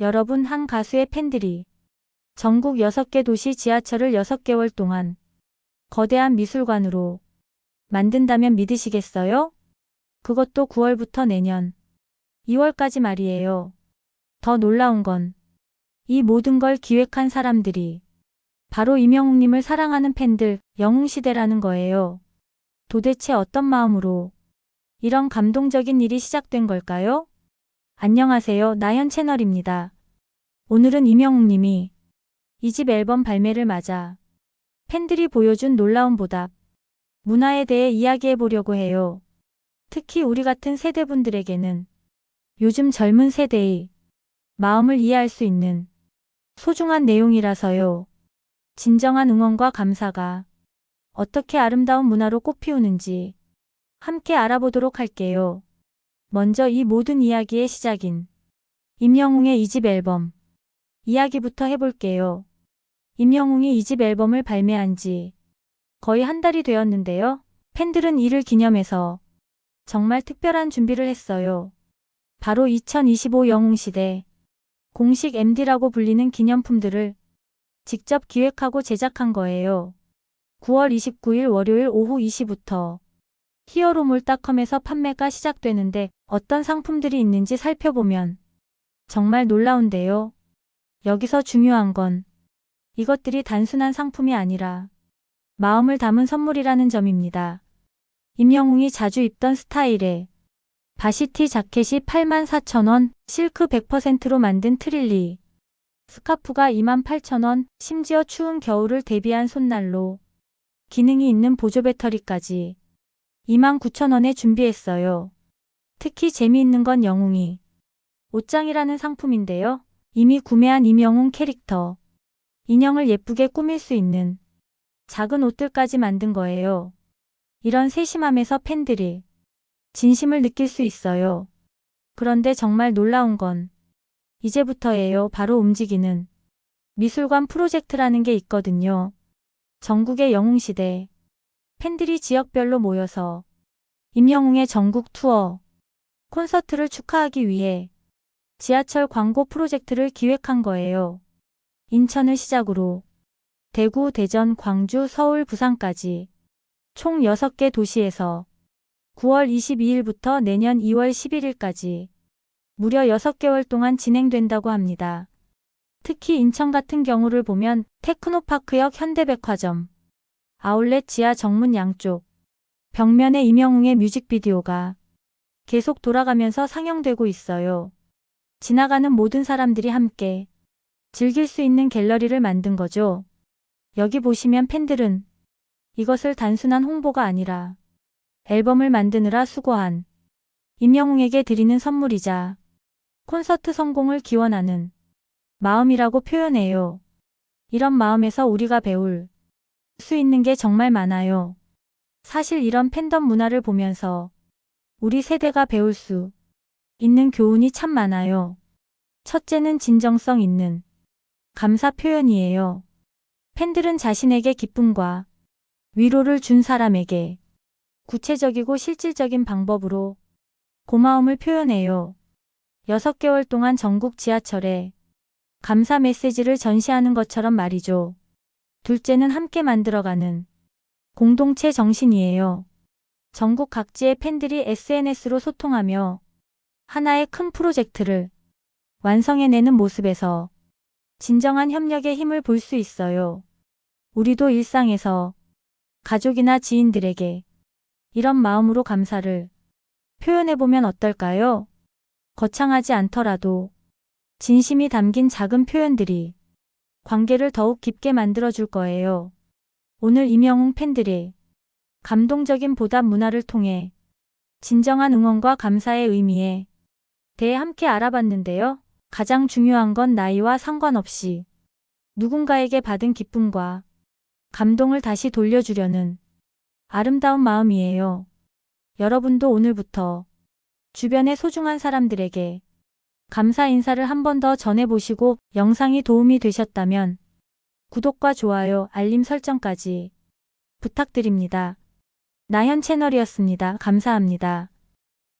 여러분 한 가수의 팬들이 전국 6개 도시 지하철을 6개월 동안 거대한 미술관으로 만든다면 믿으시겠어요? 그것도 9월부터 내년 2월까지 말이에요. 더 놀라운 건 이 모든 걸 기획한 사람들이 바로 이명웅님을 사랑하는 팬들 영웅시대라는 거예요. 도대체 어떤 마음으로 이런 감동적인 일이 시작된 걸까요? 안녕하세요. 나현 채널입니다. 오늘은 이명웅님이 이 집 앨범 발매를 맞아 팬들이 보여준 놀라운 보답, 문화에 대해 이야기해 보려고 해요. 특히 우리 같은 세대분들에게는 요즘 젊은 세대의 마음을 이해할 수 있는 소중한 내용이라서요. 진정한 응원과 감사가 어떻게 아름다운 문화로 꽃피우는지 함께 알아보도록 할게요. 먼저 이 모든 이야기의 시작인 임영웅의 2집 앨범 이야기부터 해볼게요. 임영웅이 2집 앨범을 발매한 지 거의 한 달이 되었는데요. 팬들은 이를 기념해서 정말 특별한 준비를 했어요. 바로 2025 영웅시대 공식 MD라고 불리는 기념품들을 직접 기획하고 제작한 거예요. 9월 29일 월요일 오후 2시부터 히어로몰닷컴에서 판매가 시작되는데 어떤 상품들이 있는지 살펴보면 정말 놀라운데요. 여기서 중요한 건 이것들이 단순한 상품이 아니라 마음을 담은 선물이라는 점입니다. 임영웅이 자주 입던 스타일의 바시티 자켓이 84,000원, 실크 100%로 만든 트릴리, 스카프가 28,000원, 심지어 추운 겨울을 대비한 손난로, 기능이 있는 보조 배터리까지 29,000원에 준비했어요. 특히 재미있는 건 영웅이 옷장이라는 상품인데요. 이미 구매한 임영웅 캐릭터, 인형을 예쁘게 꾸밀 수 있는 작은 옷들까지 만든 거예요. 이런 세심함에서 팬들이 진심을 느낄 수 있어요. 그런데 정말 놀라운 건 이제부터예요. 바로 움직이는 미술관 프로젝트라는 게 있거든요. 전국의 영웅시대 팬들이 지역별로 모여서 임영웅의 전국 투어 콘서트를 축하하기 위해 지하철 광고 프로젝트를 기획한 거예요. 인천을 시작으로 대구, 대전, 광주, 서울, 부산까지 총 6개 도시에서 9월 22일부터 내년 2월 11일까지 무려 6개월 동안 진행된다고 합니다. 특히 인천 같은 경우를 보면 테크노파크역 현대백화점, 아울렛 지하 정문 양쪽, 벽면에 이명웅의 뮤직비디오가 계속 돌아가면서 상영되고 있어요. 지나가는 모든 사람들이 함께 즐길 수 있는 갤러리를 만든 거죠. 여기 보시면 팬들은 이것을 단순한 홍보가 아니라 앨범을 만드느라 수고한 임영웅에게 드리는 선물이자 콘서트 성공을 기원하는 마음이라고 표현해요. 이런 마음에서 우리가 배울 수 있는 게 정말 많아요. 사실 이런 팬덤 문화를 보면서 우리 세대가 배울 수 있는 교훈이 참 많아요. 첫째는 진정성 있는 감사 표현이에요. 팬들은 자신에게 기쁨과 위로를 준 사람에게 구체적이고 실질적인 방법으로 고마움을 표현해요. 6개월 동안 전국 지하철에 감사 메시지를 전시하는 것처럼 말이죠. 둘째는 함께 만들어가는 공동체 정신이에요. 전국 각지의 팬들이 SNS로 소통하며 하나의 큰 프로젝트를 완성해내는 모습에서 진정한 협력의 힘을 볼 수 있어요. 우리도 일상에서 가족이나 지인들에게 이런 마음으로 감사를 표현해보면 어떨까요? 거창하지 않더라도 진심이 담긴 작은 표현들이 관계를 더욱 깊게 만들어줄 거예요. 오늘 임영웅 팬들의 감동적인 보답 문화를 통해 진정한 응원과 감사의 의미에 대해 함께 알아봤는데요. 가장 중요한 건 나이와 상관없이 누군가에게 받은 기쁨과 감동을 다시 돌려주려는 아름다운 마음이에요. 여러분도 오늘부터 주변의 소중한 사람들에게 감사 인사를 한 번 더 전해보시고 영상이 도움이 되셨다면 구독과 좋아요, 알림 설정까지 부탁드립니다. 나현 채널이었습니다. 감사합니다.